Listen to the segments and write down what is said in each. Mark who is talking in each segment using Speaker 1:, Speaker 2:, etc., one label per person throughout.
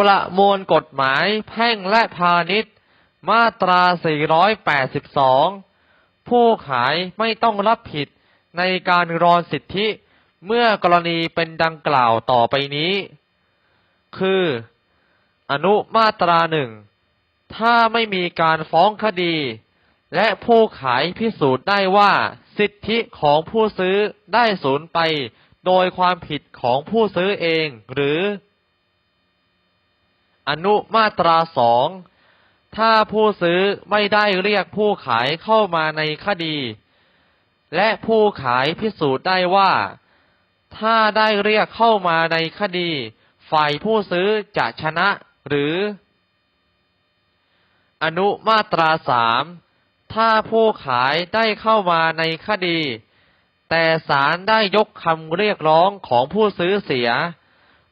Speaker 1: ประมวลกฎหมายแพ่งและพาณิชย์ มาตรา 482 ผู้ขายไม่ต้องรับผิดในการรอนสิทธิเมื่อกรณีเป็นดังกล่าวต่อไปนี้ คือ อนุมาตราหนึ่ง ถ้าไม่มีการฟ้องคดี และผู้ขายพิสูจน์ได้ว่าสิทธิของผู้ซื้อได้สูญไปโดยความผิดของผู้ซื้อเองหรือ อนุมาตราสองถ้าผู้ซื้อไม่ได้เรียกผู้ขายเข้ามาในคดี และผู้ขายพิสูจน์ได้ว่า ถ้าได้เรียกเข้ามาในคดี ฝ่ายผู้ซื้อจะชนะหรือ อนุมาตราสามถ้าผู้ขายได้เข้ามาในคดี แต่ศาลได้ยกคำเรียกร้องของผู้ซื้อเสีย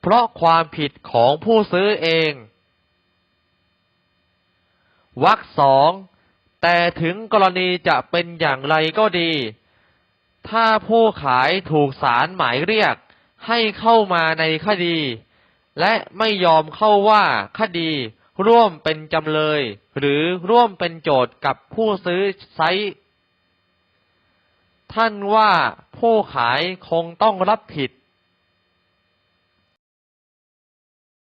Speaker 1: เพราะความผิดของผู้ซื้อเองวรรคสอง แต่ถึงกรณีจะเป็นอย่างไรก็ดี ถ้าผู้ขายถูกศาลหมายเรียกให้เข้ามาในคดี และไม่ยอมเข้าว่าคดีร่วมเป็นจำเลย หรือร่วมเป็นโจทย์กับผู้ซื้อไซต์ท่านว่าผู้ขายคงต้องรับผิด